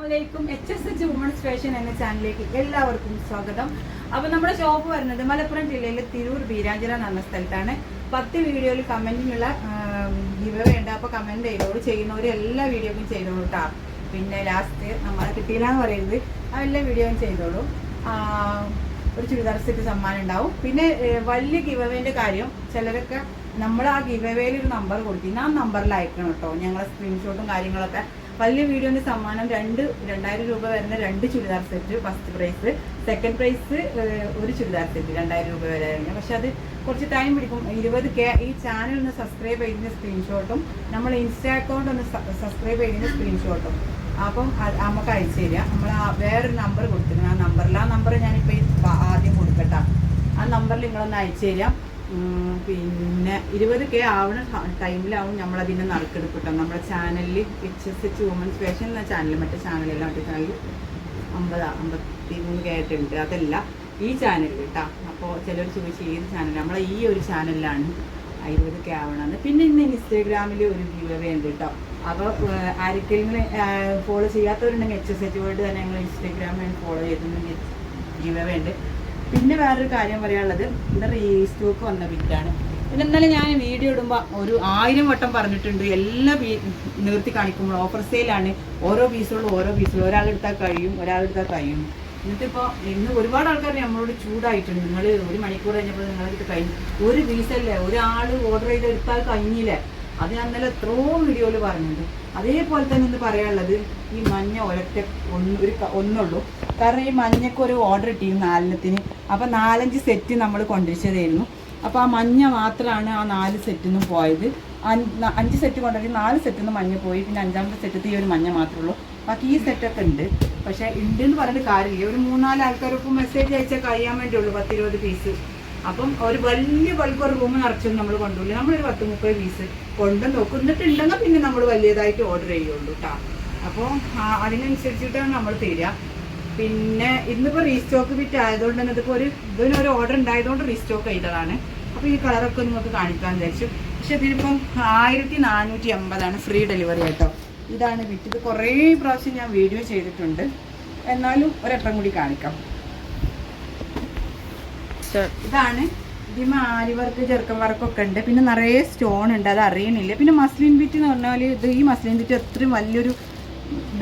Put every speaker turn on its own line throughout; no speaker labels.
അസ്സലാമലൈക്കും. H S H women's fashion എന്ന ചാനലിലേക്ക് എല്ലാവർക്കും സ്വാഗതം. അപ്പൊ നമ്മുടെ ഷോപ്പ് വരുന്നത് മലപ്പുറം ജില്ലയിലെ തിരൂർ ബീരാഞ്ചിറ എന്ന സ്ഥലത്താണ്. പത്ത് വീഡിയോയിൽ കമന്റിനുള്ള ഗിവ് ഉണ്ട്. അപ്പൊ കമന്റ് ചെയ്തോളൂ. ചെയ്യുന്നവർ എല്ലാ വീഡിയോക്കും ചെയ്തോളൂ കേട്ടോ പിന്നെ ലാസ്റ്റ് നമ്മളെ കിട്ടിയില്ല എന്ന് പറയുന്നത് ആ എല്ലാ വീഡിയോയും ചെയ്തോളൂ. ഒരു ചുരിദാർ സെറ്റ് സമ്മാനം ഉണ്ടാവും. പിന്നെ വലിയ ഗിവവേന്റെ കാര്യം ചിലരൊക്കെ നമ്മൾ ആ ഗിവവേയിൽ ഒരു നമ്പർ കൊടുത്തിരുന്നു ആ നമ്പറിൽ അയക്കണം കേട്ടോ ഞങ്ങളെ സ്ക്രീൻഷോട്ടും കാര്യങ്ങളൊക്കെ വലിയ വീഡിയോന്റെ സമ്മാനം രണ്ട് രണ്ടായിരം രൂപ വരുന്ന രണ്ട് churidar set first prize second prize ഒരു ചുരിദാർ സെറ്റ് രണ്ടായിരം രൂപ വരെ വരുന്നത്. പക്ഷെ അത് കുറച്ച് ടൈം പിടിക്കും ഇരുപത് കെ ഈ ചാനൽ ഒന്ന് സബ്സ്ക്രൈബ് ചെയ്തതിന്റെ സ്ക്രീൻഷോട്ടും നമ്മൾ ഇൻസ്റ്റാ അക്കൗണ്ട് ഒന്ന് സബ്സ്ക്രൈബ് ചെയ്തതിന്റെ സ്ക്രീൻഷോട്ടും അപ്പം നമുക്ക് അയച്ചു തരിക. നമ്മൾ ആ വേറൊരു നമ്പർ കൊടുത്തിരുന്നു ആ നമ്പറിൽ ആ നമ്പർ ഞാനിപ്പോൾ ആദ്യം കൊടുക്കട്ടെ. ആ നമ്പറിൽ നിങ്ങളൊന്ന് അയച്ചു തരാം ഉം, പിന്നെ ഇരുപത് കെ ആവുന്ന ടൈമിലാവും നമ്മളതിന്റെ നറുക്കെടുപ്പ് കേട്ടോ. നമ്മുടെ ചാനലിൽ എച്ച് എച്ച് വുമൻസ് ഫാഷൻ എന്ന ചാനൽ മറ്റേ ചാനലെല്ലാം മറ്റേ ചാനൽ അമ്പത് അമ്പത്തി മൂന്ന് കെ ആയിട്ടുണ്ട് അതല്ല ഈ ചാനലിൽ കേട്ടോ അപ്പോൾ ചിലർ ചോദിച്ചു ഏത് ചാനൽ നമ്മളെ ഈ ഒരു ചാനലിലാണ് ഇരുപത് കെ ആവണമെന്ന് പിന്നെ ഇന്ന് ഇൻസ്റ്റാഗ്രാമിൽ ഒരു ഗീവവേ ഉണ്ട് കേട്ടോ അപ്പോൾ ആർക്കെങ്കിലും ഫോളോ ചെയ്യാത്തവരുണ്ടെങ്കിൽ എച്ച് എസ് എച്ച് വേൾഡ് തന്നെ ഞങ്ങൾ ഇൻസ്റ്റാഗ്രാമിൽ ഫോളോ ചെയ്തിട്ടുണ്ടെങ്കിൽ ഗീവവേ ഉണ്ട്. പിന്നെ വേറൊരു കാര്യം പറയാനുള്ളത് ഇത് റീസ്റ്റോക്ക് വന്ന ബിറ്റാണ് പിന്നെ ഇന്നലെ ഞാൻ വീഡിയോ ഇടുമ്പോൾ ഒരു ആയിരം വട്ടം പറഞ്ഞിട്ടുണ്ട്. എല്ലാ പീ നിർത്തി കാണിക്കുമ്പോൾ ഓഫർ സെയിലാണ് ഓരോ പീസുകളും ഓരോ പീസുകളും ഒരാളെടുത്താൽ കഴിയും ഒരാളെടുത്താൽ കഴിയും. എന്നിട്ടിപ്പോൾ ഇന്ന് ഒരുപാട് ആൾക്കാർ നമ്മളോട് ചൂടായിട്ടുണ്ട്. നിങ്ങൾ ഒരു മണിക്കൂർ കഴിഞ്ഞപ്പോൾ നിങ്ങളെടുത്ത് കഴിഞ്ഞു ഒരു പീസല്ലേ ഒരാൾ ഓർഡർ ചെയ്ത് എടുത്താൽ കഴിഞ്ഞില്ലേ? അത് ഞാൻ ഇന്നലെ എത്രയോ വീഡിയോയിൽ പറഞ്ഞിട്ടുണ്ട്. അതേപോലെ തന്നെ ഇന്ന് പറയാനുള്ളത് ഈ മഞ്ഞ ഒരൊറ്റ ഒന്ന് ഒരു ഒന്നുള്ളൂ. കാരണം ഈ മഞ്ഞക്ക് ഒരു ഓർഡർ കിട്ടി നാലിനത്തിന് അപ്പം നാലഞ്ച് സെറ്റ് നമ്മൾ കൊണ്ടുവച്ചതായിരുന്നു. അപ്പോൾ ആ മഞ്ഞ മാത്രമാണ് ആ നാല് സെറ്റിൽ നിന്നും പോയത്. അഞ്ച് സെറ്റ് കൊണ്ടുവരും നാല് സെറ്റിൽ നിന്ന് മഞ്ഞ പോയി. പിന്നെ അഞ്ചാമത്തെ സെറ്റത്ത് ഈ ഒരു മഞ്ഞ മാത്രമേ ഉള്ളൂ. ബാക്കി ഈ സെറ്റൊക്കെ ഉണ്ട്. പക്ഷേ ഉണ്ട് എന്ന് പറഞ്ഞിട്ട് കാര്യമില്ല. ഒരു മൂന്നാൽ ആൾക്കാർക്കും മെസ്സേജ് അയച്ചാൽ കഴിയാൻ വേണ്ടിയുള്ളൂ പത്തിരുപത് പീസ് അപ്പം ഒരു വലിയ ബൾക്ക് ഒരു റൂം നിറച്ചൊന്നും നമ്മൾ കൊണ്ടുപോയില്ല നമ്മളൊരു പത്ത് മുപ്പത് പീസ് കൊണ്ട് നോക്കുന്നിട്ടുണ്ടെങ്കിൽ പിന്നെ നമ്മൾ വലിയതായിട്ട് ഓർഡർ ചെയ്യുള്ളൂ കേട്ടോ അപ്പോൾ അതിനനുസരിച്ചിട്ടാണ് നമ്മൾ തരിക. പിന്നെ ഇന്നിപ്പോൾ റീസ്റ്റോക്ക് വിറ്റ് ആയതുകൊണ്ട് തന്നെ ഇതിപ്പോൾ ഒരു ഇതിന് ഒരു ഓർഡർ ഉണ്ടായതുകൊണ്ട് റീസ്റ്റോക്ക് ചെയ്തതാണ്. അപ്പോൾ ഈ കളറൊക്കെ നിങ്ങൾക്ക് കാണിക്കാൻ വിചാരിച്ചു. പക്ഷെ ഇതിനിപ്പം ആയിരത്തി നാനൂറ്റി അമ്പതാണ് ഫ്രീ ഡെലിവറി ആയിട്ടോ. ഇതാണ് ബിറ്റ് ഇത് കുറേ പ്രാവശ്യം ഞാൻ വീഡിയോ ചെയ്തിട്ടുണ്ട്. എന്നാലും ഒരെട്ടം കൂടി കാണിക്കാം. ഇതാണ്. ഇതിമ ആരി വർക്ക് ചെറുക്കൻ വർക്കൊക്കെ ഉണ്ട്. പിന്നെ നിറയെ സ്റ്റോൺ ഉണ്ട്. അത് അറിയണില്ല. പിന്നെ മസ്ലിൻ ബിറ്റ് എന്ന് പറഞ്ഞാൽ ഇത് ഈ മസ്ലിൻ ബിറ്റ് അത്രയും വലിയൊരു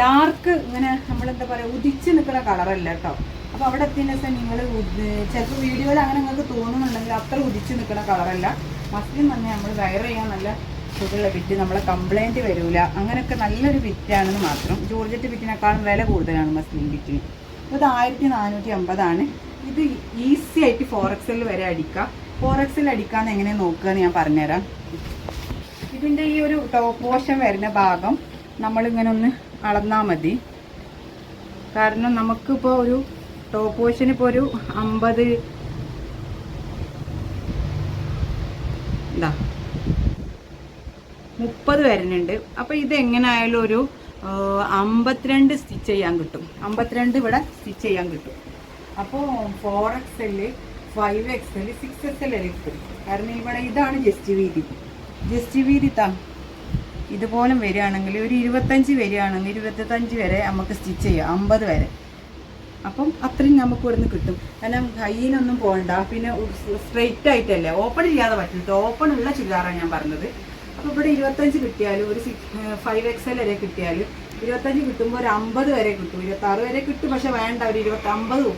ഡാർക്ക് ഇങ്ങനെ നമ്മളെന്താ പറയുക ഉദിച്ച് നിൽക്കുന്ന കളറല്ല കേട്ടോ. അപ്പോൾ അവിടെ എത്തിയതിന് ശേഷം നിങ്ങൾ ചിലപ്പോൾ വീഡിയോയിൽ അങ്ങനെ നിങ്ങൾക്ക് തോന്നുന്നുണ്ടെങ്കിൽ അത്ര ഉദിച്ച് നിൽക്കുന്ന കളറല്ല മസ്ലിൻ തന്നെ നമ്മൾ വയർ ചെയ്യാൻ നല്ല സുഖമുള്ള ബിറ്റ് നമ്മളെ കംപ്ലൈന്റ് വരില്ല അങ്ങനെയൊക്കെ നല്ലൊരു ബിറ്റാണെന്ന് മാത്രം. ജോർജറ്റ് ബിറ്റിനേക്കാളും വില കൂടുതലാണ് മസ്ലിൻ ബിറ്റിന് ഇത് ആയിരത്തി നാനൂറ്റി അമ്പതാണ്. ഇത് ഈസി ആയിട്ട് ഫോർ എക്സൽ വരെ അടിക്കാം. ഫോർ എക്സൽ അടിക്കാന്ന് എങ്ങനെ നോക്കുക എന്ന് ഞാൻ പറഞ്ഞുതരാം. ഇതിന്റെ ഈ ഒരു ടോപ്പ് പോഷൻ വരുന്ന ഭാഗം നമ്മളിങ്ങനെ ഒന്ന് അളന്നാൽ മതി. കാരണം നമുക്കിപ്പോൾ ഒരു ടോപ്പ് പോഷൻ ഇപ്പോൾ ഒരു അമ്പത് ഇതാ മുപ്പത് വരുന്നുണ്ട്. അപ്പോൾ ഇത് എങ്ങനെയായാലും ഒരു അമ്പത്തിരണ്ട് സ്റ്റിച്ച് ചെയ്യാൻ കിട്ടും. അമ്പത്തിരണ്ട് ഇവിടെ സ്റ്റിച്ച് ചെയ്യാൻ കിട്ടും. അപ്പോൾ four X L five X L six X L കിട്ടും കാരണം ഇവിടെ ഇതാണ് ജസ്റ്റ് വീതി. ജസ്റ്റ് വീതി താ. ഇതുപോലെ വരികയാണെങ്കിൽ ഒരു ഇരുപത്തഞ്ച് വരികയാണെങ്കിൽ ഇരുപത്തഞ്ച് വരെ നമുക്ക് സ്റ്റിച്ച് ചെയ്യാം. അമ്പത് വരെ. അപ്പം അത്രയും നമുക്ക് ഇവിടുന്ന് കിട്ടും. കാരണം കയ്യിനൊന്നും പോകണ്ട. പിന്നെ സ്ട്രെയിറ്റ് ആയിട്ടല്ലേ. ഓപ്പൺ ചെയ്യാതെ പറ്റില്ല ഓപ്പൺ ഉള്ള ചുരിദാറാണ് ഞാൻ പറഞ്ഞത്. അപ്പോൾ ഇവിടെ ഇരുപത്തഞ്ച് കിട്ടിയാലും ഒരു സിക്സ് ഫൈവ് എക്സ് എൽ വരെ കിട്ടിയാലും ഇരുപത്തഞ്ച് കിട്ടുമ്പോൾ ഒരു അമ്പത് വരെ കിട്ടും. ഇരുപത്താറ് വരെ കിട്ടും. പക്ഷെ വേണ്ട ഒരു ഇരുപത്തി അമ്പത്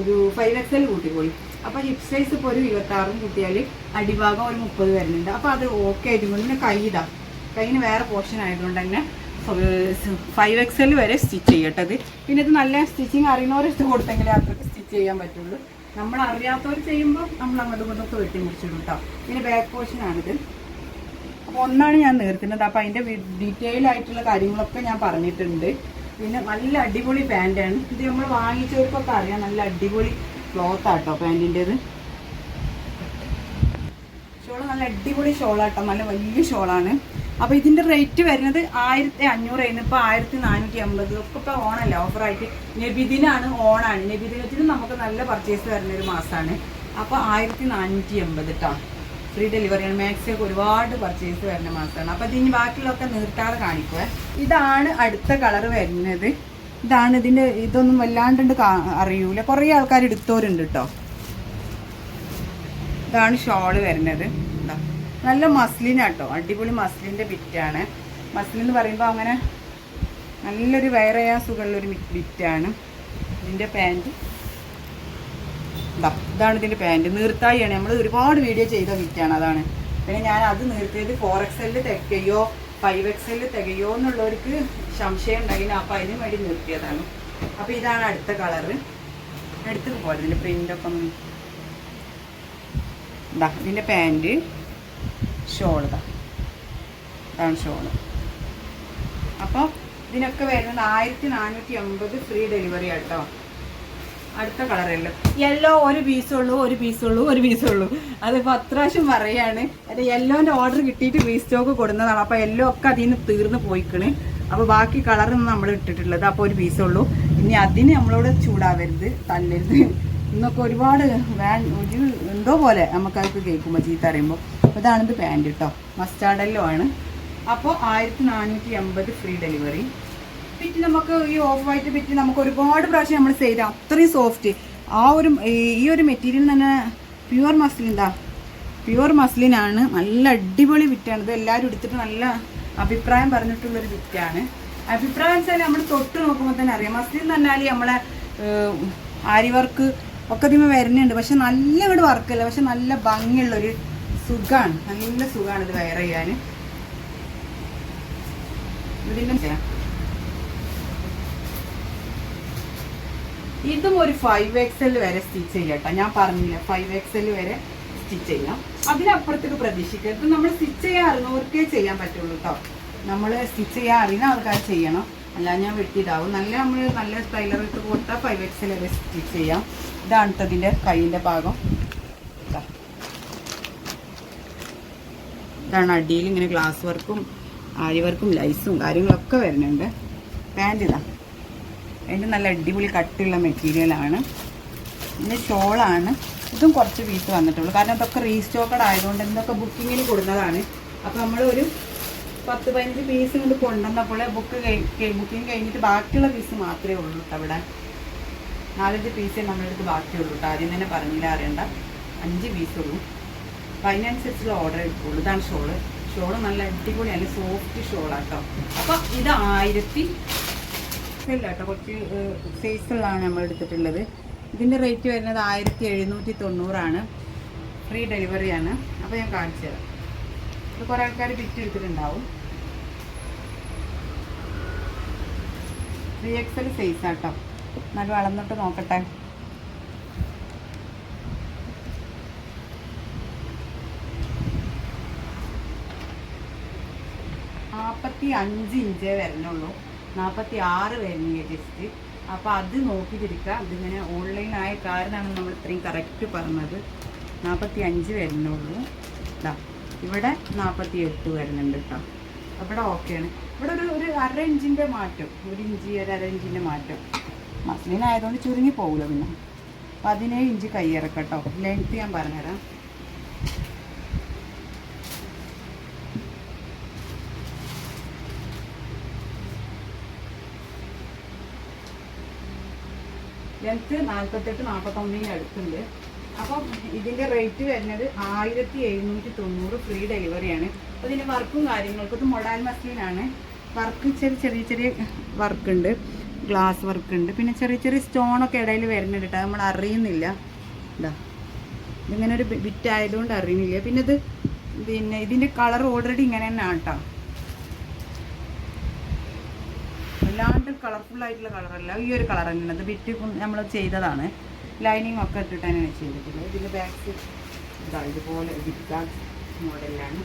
ഒരു ഫൈവ് എക്സ് എൽ കൂട്ടിപ്പോയി. അപ്പോൾ ഹിപ്പ് സൈസ് ഇപ്പോൾ ഒരു ഇരുപത്താറും കൂട്ടിയാൽ അടിഭാഗം ഒരു മുപ്പത് വരുന്നുണ്ട്. അപ്പോൾ അത് ഓക്കെ ആയിട്ടും കൊണ്ട് പിന്നെ കൈ കൈയിന് വേറെ പോർഷൻ ആയതുകൊണ്ട് തന്നെ ഫൈവ് എക്സ് എൽ വരെ സ്റ്റിച്ച് ചെയ്യട്ടത്. പിന്നെ ഇത് നല്ല സ്റ്റിച്ചിങ് അറിയുന്നവരെ ഇഷ്ടം കൊടുത്തെങ്കിലേ അത്രയ്ക്ക് സ്റ്റിച്ച് ചെയ്യാൻ പറ്റുള്ളൂ. നമ്മൾ അറിയാത്തവർ ചെയ്യുമ്പോൾ നമ്മൾ അങ്ങോട്ടും ഇങ്ങോട്ടൊക്കെ വെട്ടി മുറിച്ചിടും കേട്ടോ പിന്നെ ബാക്ക് പോർഷനാണിത് അപ്പോൾ ഒന്നാണ് ഞാൻ നിർത്തുന്നത്. അപ്പോൾ അതിന്റെ ഡീറ്റെയിൽ ആയിട്ടുള്ള കാര്യങ്ങളൊക്കെ ഞാൻ പറഞ്ഞിട്ടുണ്ട്. പിന്നെ നല്ല അടിപൊളി പാന്റാണ് ഇത് നമ്മൾ വാങ്ങിച്ചവർക്കൊക്കെ അറിയാം. നല്ല അടിപൊളി ക്ലോത്ത് ആട്ടോ പാന്റിന്റെത് ഷോൾ നല്ല അടിപൊളി ഷോളാട്ടോ. നല്ല വലിയ ഷോളാണ്. അപ്പോൾ ഇതിന്റെ റേറ്റ് വരുന്നത് ആയിരത്തി അഞ്ഞൂറായിരുന്നു. ഇപ്പോൾ ആയിരത്തി നാനൂറ്റി അമ്പത്. ഒക്കെ ഇപ്പോൾ ഓണല്ല? ഓഫറായിട്ട് നബിദിനാണ് ഓണാണ്. നബിദിനത്തിന് നമുക്ക് നല്ല പർച്ചേസ് വരുന്ന ഒരു മാസമാണ് അപ്പോൾ ആയിരത്തി നാനൂറ്റി എൺപത് കേട്ടോ ഫ്രീ ഡെലിവറിയാണ് മാക്സിയൊക്കെ ഒരുപാട് പർച്ചേസ് വരുന്ന മാസമാണ്. അപ്പോൾ ഇതിന് ബാക്കിയുള്ളതൊക്കെ നിർത്താതെ കാണിക്കുവേ. ഇതാണ് അടുത്ത കളർ വരുന്നത്. ഇതാണ് ഇതിന്റെ ഇതൊന്നും വല്ലാണ്ടുണ്ട് അറിയൂല. കുറേ ആൾക്കാർ എടുത്തവരുണ്ട് കേട്ടോ ഇതാണ് ഷോൾ വരുന്നത്. ഇതാ. നല്ല മസ്ലിനാട്ടോ അടിപൊളി മസ്ലിന്റെ ബിറ്റാണ് മസ്ലിൻ എന്ന് പറയുമ്പോൾ അങ്ങനെ നല്ലൊരു വയറയാസുകളിലൊരു ബിറ്റാണ് ഇതിന്റെ പാന്റ് ഇതാ ഇതാണ് ഇതിന്റെ പാന്റ് നീർത്തായിയാണ്. നമ്മൾ ഒരുപാട് വീഡിയോ ചെയ്ത വിറ്റാണ് അതാണ്. പിന്നെ ഞാൻ അത് നീർത്തിയത് ഫോർ എക്സ് എല്ലിൽ തികയോ ഫൈവ് എക്സ് എല്ലിൽ തികയോ എന്നുള്ളവർക്ക് സംശയം ഉണ്ടായി അപ്പം അതിന് വേണ്ടി നിർത്തിയതാണ്. അപ്പോൾ ഇതാണ് അടുത്ത കളറ് അടുത്ത് പോലെ ഇതിന്റെ പ്രിന്റൊക്കെ ഒന്ന്. ഇതാ ഇതിന്റെ പാന്റ് ഷോൾ ഇതാ ഇതാണ് ഷോൾ അപ്പോൾ ഇതിനൊക്കെ വരുന്നത് ആയിരത്തി നാനൂറ്റി അമ്പത് ഫ്രീ ഡെലിവറി ആട്ടോ അടുത്ത കളറല്ലോ? യെല്ലോ ഒരു പീസുള്ളൂ ഒരു പീസുള്ളൂ ഒരു പീസുള്ളൂ അത് അത്രാവശ്യം പറയാണ്. അത് യെല്ലോന്റെ ഓർഡർ കിട്ടിയിട്ട് റീസ്റ്റോക്ക് കൊടുന്നതാണ്. അപ്പോൾ യെല്ലോ ഒക്കെ അതിൽ നിന്ന് തീർന്ന് പോയിക്കണ്. അപ്പോൾ ബാക്കി കളറൊന്നും നമ്മൾ ഇട്ടിട്ടുള്ളത് അപ്പോൾ ഒരു പീസുള്ളൂ ഇനി അതിന് നമ്മളോട് ചൂടാവരുത് തല്ലരുത്. ഇന്നൊക്കെ ഒരുപാട് വാൻ ഒരു എന്തോ പോലെ നമുക്കതൊക്കെ കേൾക്കുമ്പോൾ ചീത്ത അറിയുമ്പോൾ ഇതാണിത് പാന്റ് കേട്ടോ മസ്റ്റാർഡല്ലോ ആണ്. അപ്പോൾ ആയിരത്തി നാനൂറ്റി എൺപത് ഫ്രീ ഡെലിവറി പിറ്റ് നമുക്ക് ഈ ഓഫ് വൈറ്റ് പിറ്റ് നമുക്ക് ഒരുപാട് പ്രാവശ്യം നമ്മൾ ചെയ്ത അത്രയും സോഫ്റ്റ് ആ ഒരു ഈ- ഒരു മെറ്റീരിയൽ തന്നെ പ്യുവർ മസ്ലിൻ എന്താ പ്യുവർ മസ്ലിനാണ് നല്ല അടിപൊളി വിറ്റാണ് ഇത് എല്ലാവരും എടുത്തിട്ട് നല്ല അഭിപ്രായം പറഞ്ഞിട്ടുള്ളൊരു വിറ്റാണ് അഭിപ്രായം വെച്ചാൽ നമ്മൾ തൊട്ട് നോക്കുമ്പോൾ തന്നെ അറിയാം. മസ്ലിൻ എന്ന് പറഞ്ഞാൽ നമ്മളെ ആരി വർക്ക് ഒക്കെ ഇതിമ വരുന്നുണ്ട്. പക്ഷെ നല്ല ഇവിടെ വർക്കല്ല പക്ഷെ നല്ല ഭംഗിയുള്ളൊരു സുഖമാണ് നല്ല സുഖമാണ് ഇത് വയർ ചെയ്യാൻ ഇതിന്റെ ഇതും ഒരു ഫൈവ് എക്സ് വരെ സ്റ്റിച്ച് ചെയ്യട്ടോ ഞാൻ പറഞ്ഞില്ല ഫൈവ് എക്സ് വരെ സ്റ്റിച്ച് ചെയ്യാം. അതിനപ്പുറത്തേക്ക് പ്രതീക്ഷിക്കരുത്. നമ്മൾ സ്റ്റിച്ച് ചെയ്യാൻ അറിയുന്നവർക്കേ ചെയ്യാൻ പറ്റുള്ളൂ കേട്ടോ നമ്മൾ സ്റ്റിച്ച് ചെയ്യാൻ അറിയുന്ന ആൾക്കാർ ചെയ്യണം. അല്ല ഞാൻ വെട്ടിയിട്ടാവും നല്ല നമ്മൾ നല്ല ടൈലർ ഇട്ട് കൊടുത്താൽ ഫൈവ് എക്സ് വരെ സ്റ്റിച്ച് ചെയ്യാം. ഇതാണ് ഇതിന്റെ കയ്യിന്റെ ഭാഗം. ഇതാ. ഇതാണ് അടിയിൽ ഇങ്ങനെ ഗ്ലാസ് വർക്കും ആരി വർക്കും ലൈസും കാര്യങ്ങളൊക്കെ വരുന്നുണ്ട്. പാന്റിതാണ് അതിന്റെ നല്ല അടിപൊളി കട്ടിയുള്ള മെറ്റീരിയലാണ് പിന്നെ ഷോളാണ്. ഇതും കുറച്ച് പീസ് വന്നിട്ടുള്ളൂ. കാരണം ഇതൊക്കെ റീസ്റ്റോക്കഡ് ആയതുകൊണ്ട് ഇതൊക്കെ ബുക്കിങ്ങിന് കൊടുക്കുന്നതാണ് അപ്പോൾ നമ്മൾ ഒരു പത്ത് പതിനഞ്ച് പീസ് കൊണ്ട് കൊണ്ടുവന്നപ്പോൾ ബുക്ക് ബുക്കിംഗ് കഴിഞ്ഞിട്ട് ബാക്കിയുള്ള പീസ് മാത്രമേ ഉള്ളൂ കേട്ടോ ഇവിടെ നാലഞ്ച് പീസേ നമ്മുടെ അടുത്ത് ബാക്കിയുള്ളൂ കേട്ടോ ആദ്യം തന്നെ പറഞ്ഞില്ല അറിയണ്ട. അഞ്ച് പീസുള്ളൂ അപ്പം അതിനനുസരിച്ചുള്ള ഓർഡർ എടുക്കുള്ളൂ. ഇതാണ് ഷോൾ. ഷോൾ നല്ല അടിപൊളി നല്ല സോഫ്റ്റ് ഷോളാട്ടോ അപ്പം ഇത് ആയിരത്തി ഇല്ല കേട്ടോ. കുറച്ച് സൈസുള്ളതാണ് നമ്മൾ എടുത്തിട്ടുള്ളത്. ഇതിന്റെ റേറ്റ് വരുന്നത് ആയിരത്തി എഴുന്നൂറ്റി തൊണ്ണൂറാണ്. ഫ്രീ ഡെലിവറിയാണ് അപ്പോൾ ഞാൻ കാണിച്ചു തരാം. ഇത് കുറേ ആൾക്കാർ വിറ്റ് എടുത്തിട്ടുണ്ടാവും. ത്രീ എക്സൽ സൈസ് ആട്ടോ നല്ല വളർന്നിട്ട് നോക്കട്ടെ. നാൽപ്പത്തി അഞ്ച് ഇഞ്ചേ വരുന്നുള്ളൂ നാൽപ്പത്തി ആറ് വരുന്ന ജസ്റ്റ് അപ്പോൾ അത് നോക്കിയിരിക്കുക ഇതിങ്ങനെ ഓൺലൈനായ കാരണമാണ് നമ്മൾ ഇത്രയും കറക്റ്റ് പറഞ്ഞത്. നാൽപ്പത്തി അഞ്ച് വരുന്നുള്ളൂ. ഇതാ ഇവിടെ നാൽപ്പത്തി എട്ട് വരുന്നുണ്ട് കേട്ടോ. ഇവിടെ ഓക്കെയാണ് ഇവിടെ ഒരു ഒരു അര ഇഞ്ചിന്റെ മാറ്റം. ഒരു ഇഞ്ച് ഒരു അര ഇഞ്ചിന്റെ മാറ്റം. മസ്ലിനായതുകൊണ്ട് ചുരുങ്ങി പോകില്ല പിന്നെ. പതിനേഴ് ഇഞ്ച് കയ്യിറക്കട്ടോ ലെങ്ത്ത് ഞാൻ പറഞ്ഞുതരാം. ലെങ്ത്ത് നാൽപ്പത്തെട്ട് നാൽപ്പത്തൊമ്പതിന് അടുത്തുണ്ട്. അപ്പം ഇതിന്റെ റേറ്റ് വരുന്നത് ആയിരത്തി എഴുന്നൂറ്റി തൊണ്ണൂറ് ഫ്രീ ഡെലിവറിയാണ് അപ്പോൾ ഇതിന്റെ വർക്കും കാര്യങ്ങൾക്കും ഇത് മൊഡാൽ മസ്ലിനാണ് വർക്ക് ചെറിയ ചെറിയ ചെറിയ വർക്ക് ഉണ്ട്. ഗ്ലാസ് വർക്ക് ഉണ്ട്. പിന്നെ ചെറിയ ചെറിയ സ്റ്റോണൊക്കെ ഇടയിൽ വരുന്നുണ്ട് കേട്ടോ. നമ്മൾ അറിയുന്നില്ല. ഇതാ. ഇതിങ്ങനെ ഒരു ബിറ്റ് അറിയുന്നില്ല. പിന്നെ ഇത് പിന്നെ ഇതിന്റെ കളർ ഓൾറെഡി ഇങ്ങനെ തന്നെ കേട്ടോ. വല്ലാണ്ട് കളർഫുൾ ആയിട്ടുള്ള കളറല്ല ഈ ഒരു കളർ തന്നെയാണ് അത് വിറ്റ് നമ്മൾ ചെയ്തതാണ്. ലൈനിങ് ഒക്കെ ഇട്ടിട്ട് തന്നെയാണ് ചെയ്തിട്ടുള്ളത്. ഇതിന്റെ ബാക്ക് ഇതാ ഇതുപോലെ ബിറ്റ് മോഡലിലാണ്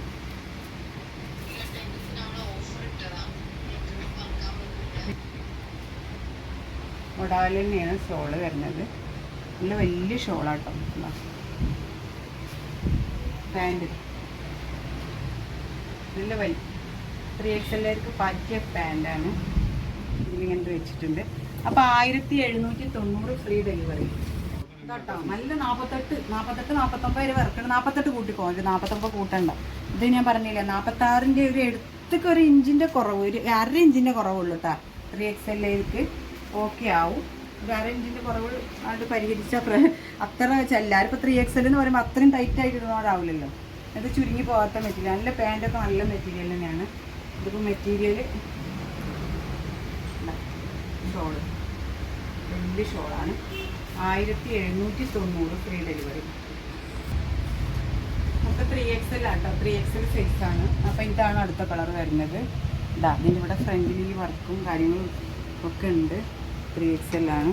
മൊഡാൽ തന്നെയാണ് ഷോൾ വരുന്നത്. നല്ല വലിയ ഷോളാട്ടോ പാന്റ് നല്ല വലിയ ത്രീ എക്സ് എല്ലാവർക്ക് പറ്റിയ പാന്റാണ് ഇതിലിങ്ങനെ വെച്ചിട്ടുണ്ട്. അപ്പോൾ ആയിരത്തി എഴുന്നൂറ്റി തൊണ്ണൂറ് ഫ്രീ ഡെലിവറി. കേട്ടോ നല്ല നാൽപ്പത്തെട്ട് നാൽപ്പത്തെട്ട് നാൽപ്പത്തൊമ്പത് വരെ വർക്കണം നാൽപ്പത്തെട്ട് കൂട്ടിക്കോ ഒരു നാൽപ്പത്തൊമ്പത് കൂട്ടണ്ട. ഇത് ഞാൻ പറഞ്ഞില്ല നാൽപ്പത്താറിന്റെ ഒരു എടുത്തൊക്കെ ഒരു ഇഞ്ചിന്റെ കുറവ് ഒരു അര ഇഞ്ചിന്റെ കുറവുള്ളൂ കേട്ടോ ത്രീ എക്സ് എല്ലാവർക്ക് ഓക്കെ ആവും. ഒരു അര ഇഞ്ചിന്റെ കുറവ് അത് പരിഹരിച്ച അത്ര എല്ലാവരും ഇപ്പോൾ ത്രീ എൽ എന്ന് പറയുമ്പോൾ അത്രയും ടൈറ്റ് ആയിട്ട് ഇടുന്നവരാവില്ലല്ലോ അത് ചുരുങ്ങി പോകാത്ത മെറ്റീരിയൽ നല്ല പാന്റൊക്കെ നല്ല മെറ്റീരിയൽ തന്നെയാണ്. ഇതിപ്പോൾ മെറ്റീരിയൽ ഷോൾ. വലിയ ഷോളാണ്. ആയിരത്തി എഴുന്നൂറ്റി തൊണ്ണൂറ് ഫ്രീ ഡെലിവറി. അപ്പം ത്രീ എക്സ് എക്സൽ ആട്ടോ. ത്രീ എക്സ് എക്സൽ സൈസാണ് അപ്പോൾ ഇതാണ് അടുത്ത കളർ വരുന്നത്. ഇതാ അതിന്റെ ഇവിടെ ഫ്രണ്ടിൽ ഈ വർക്കും കാര്യങ്ങളും ഒക്കെ ഉണ്ട്. ത്രീ എക്സൽ ആണ്.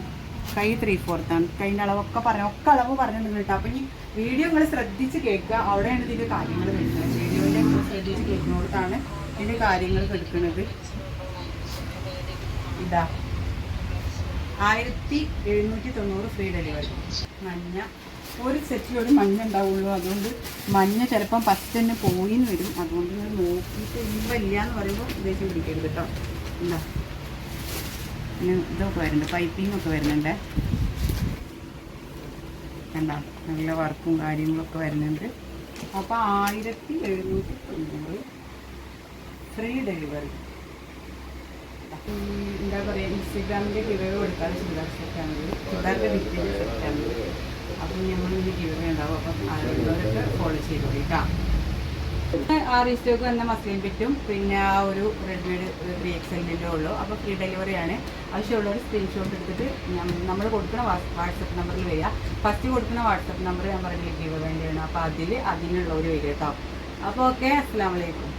കൈ ത്രീ ഫോർത്ത് ആണ്. കൈന്റെ അളവൊക്കെ പറഞ്ഞു ഒക്കെ അളവ് പറഞ്ഞിട്ടുണ്ട് കേട്ടോ. അപ്പോൾ ഈ വീഡിയോ നിങ്ങൾ ശ്രദ്ധിച്ച് കേൾക്കുക. അവിടെയാണ് ഇതിന്റെ കാര്യങ്ങൾ കേൾക്കുന്നത് വീഡിയോയിൽ ശ്രദ്ധിച്ച് കേൾക്കുന്നിടത്താണ് ഇതിന്റെ കാര്യങ്ങൾ കേൾക്കുന്നത് ഇതാ. ആയിരത്തി എഴുന്നൂറ്റി തൊണ്ണൂറ് ഫ്രീ ഡെലിവറി മഞ്ഞ. ഒരു സെറ്റിൽ ഒരു മഞ്ഞ ഉണ്ടാവുള്ളൂ. അതുകൊണ്ട് മഞ്ഞ ചിലപ്പം പച്ച തന്നെ പോയിന്ന് വരും. അതുകൊണ്ട് ഞാൻ നോക്കിയിട്ട് ഇമ്പല്ല ഇല്ല എന്ന് പറയുമ്പോൾ ഉദ്ദേശം പിടിക്കരുത് കേട്ടോ. എന്താ പിന്നെ ഇതൊക്കെ വരുന്നുണ്ട്. പൈപ്പിംഗ് ഒക്കെ വരുന്നുണ്ട്. കണ്ട? നല്ല വർക്കും കാര്യങ്ങളൊക്കെ വരുന്നുണ്ട്. അപ്പോൾ ആയിരത്തി എഴുന്നൂറ്റി തൊണ്ണൂറ് ഫ്രീ ഡെലിവറി എന്താ പറയുക ഇൻസ്റ്റഗ്രാമിന്റെ ഗിവേ കൊടുത്താൽ ചുരിദാർ സെറ്റാണത് ചുരിദാറിന്റെ വിറ്റിന്റെ സെറ്റാണത് അപ്പം ഞങ്ങൾ ഇതിന്റെ ഗിവേ ഉണ്ടാവും. അപ്പം അതുള്ളവരൊക്കെ ഫോളോ ചെയ്ത് കേട്ടോ. ആ റീസ്റ്റോക്ക് വന്ന മസ്ലിം പിറ്റും. പിന്നെ ആ ഒരു റെഡ്മേഡ് ത്രീ എക്സ് എല്ലിന്റെ ഉള്ളൂ. അപ്പോൾ ഫ്രീ ഡെലിവറിയാണ് ഒരു സ്ക്രീൻഷോട്ട് എടുത്തിട്ട് നമ്മൾ കൊടുക്കുന്ന വാട്സപ്പ് നമ്പറിൽ വരിക ഫസ്റ്റ് കൊടുക്കുന്ന വാട്സപ്പ് നമ്പർ ഞാൻ പറഞ്ഞില്ല വേണ്ടി വേണ്ടിയാണ്. അപ്പോൾ അതിൽ അതിനുള്ളവർ വരിക കേട്ടോ. അപ്പോൾ ഓക്കെ അസ്സാം വലൈക്കും